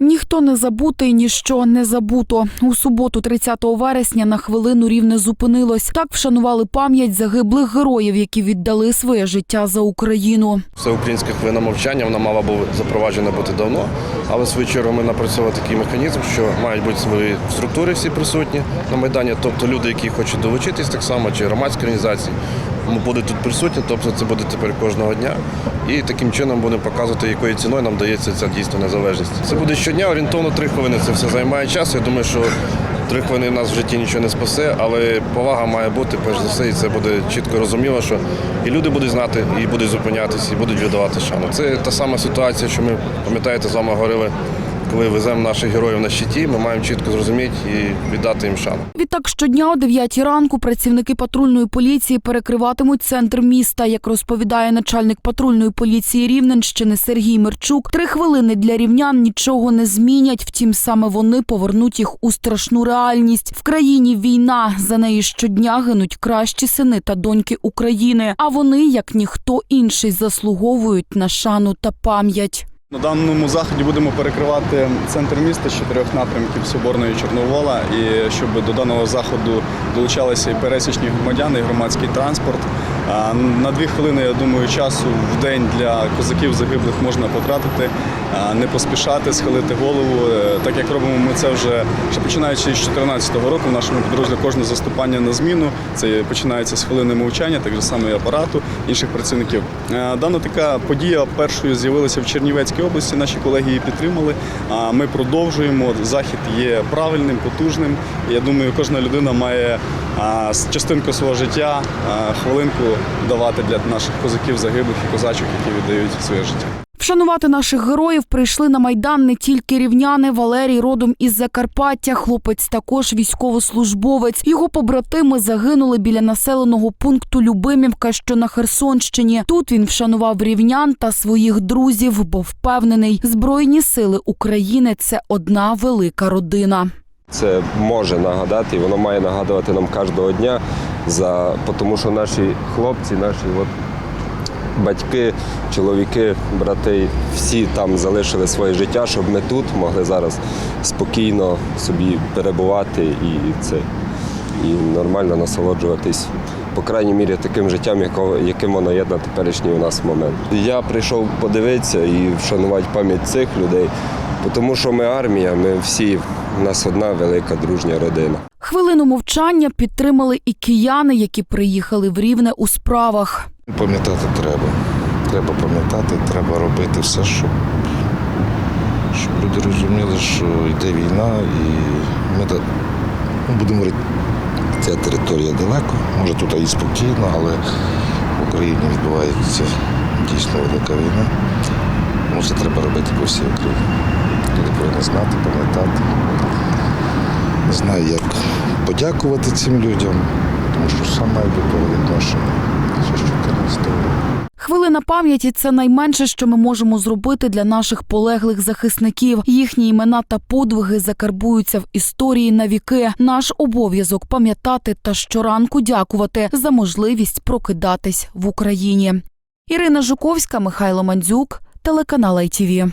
Ніщо не забуте і ніщо не забуто. У суботу, 30 вересня, на хвилину рівне зупинилось. Так вшанували пам'ять загиблих героїв, які віддали своє життя за Україну. Всеукраїнська хвилина мовчання вона мала бути запроваджена бути давно, але в свою чергу ми напрацювали такий механізм, що мають бути свої структури всі присутні на майдані, тобто люди, які хочуть долучитись так само, чи громадські організації, будуть тут присутні, тобто це буде тепер кожного дня. І таким чином будемо показувати, якою ціною нам дається ця дійсно незалежність. Це буде щодня, орієнтовно три хвилини. Це все займає час. Я думаю, що три хвилини в нас в житті нічого не спасе, але повага має бути перш за все, і це буде чітко розуміло, що і люди будуть знати, і будуть зупинятися, і будуть віддавати шану. Це та сама ситуація, що ми пам'ятаєте, з вами говорили, коли веземо наших героїв на щиті, ми маємо чітко зрозуміти і віддати їм шану. Відтак щодня о 9 ранку працівники патрульної поліції перекриватимуть центр міста. Як розповідає начальник патрульної поліції Рівненщини Сергій Мерчук, три хвилини для рівнян нічого не змінять. Втім, саме вони повернуть їх у страшну реальність. В країні війна за неї щодня гинуть кращі сини та доньки України. А вони, як ніхто інший, заслуговують на шану та пам'ять. На даному заході будемо перекривати центр міста з чотирьох напрямків Соборної Чорновола, і щоб до даного заходу долучалися і пересічні громадяни, і громадський транспорт. На дві хвилини, я думаю, часу в день для козаків загиблих можна потратити, не поспішати, схилити голову. Е, Так як робимо ми це вже ще починаючи з 2014 року в нашому підрозділі кожне заступання на зміну. Це починається з хвилини мовчання, так само і апарату інших працівників. Е, Дана така подія першою з'явилася в Чернівецькій області. Наші колеги її підтримали. А Ми продовжуємо. Захід є правильним, потужним. Я думаю, кожна людина має частинку свого життя хвилинку давати для наших козаків, загиблих і козачок, які віддають своє життя. Вшанувати наших героїв прийшли на майдан не тільки рівняни. Валерій родом із Закарпаття. Хлопець також військовослужбовець. Його побратими загинули біля населеного пункту Любимівка, що на Херсонщині. Тут він вшанував рівнян та своїх друзів, бо впевнений, збройні сили України це одна велика родина. Це може нагадати, і воно має нагадувати нам кожного дня, за, тому що наші хлопці, наші от, батьки, чоловіки, брати, всі там залишили своє життя, щоб ми тут могли зараз спокійно собі перебувати і це і нормально насолоджуватись, по крайній мірі, таким життям, яким воно є на теперішній у нас момент. Я прийшов подивитися і вшанувати пам'ять цих людей, тому що ми армія, ми всі, у нас одна велика дружня родина. Хвилину мовчання підтримали і кияни, які приїхали в Рівне у справах. Пам'ятати треба. Треба пам'ятати, треба робити все, щоб, щоб люди розуміли, що йде війна, і ми да- ну, будемо говорити, ця територія далеко, може тут і спокійно, але в Україні відбувається дійсно велика війна. Тому це треба робити по всій Україні. Люди повинні знати, пам'ятати. Знаю, як подякувати цим людям, тому що сам маю до відношення. Це з 14 року. Хвилина пам'яті це найменше, що ми можемо зробити для наших полеглих захисників. Їхні імена та подвиги закарбуються в історії на віки. Наш обов'язок пам'ятати та щоранку дякувати за можливість прокидатись в Україні. Ірина Жуковська, Михайло Мандзюк, телеканал ITV.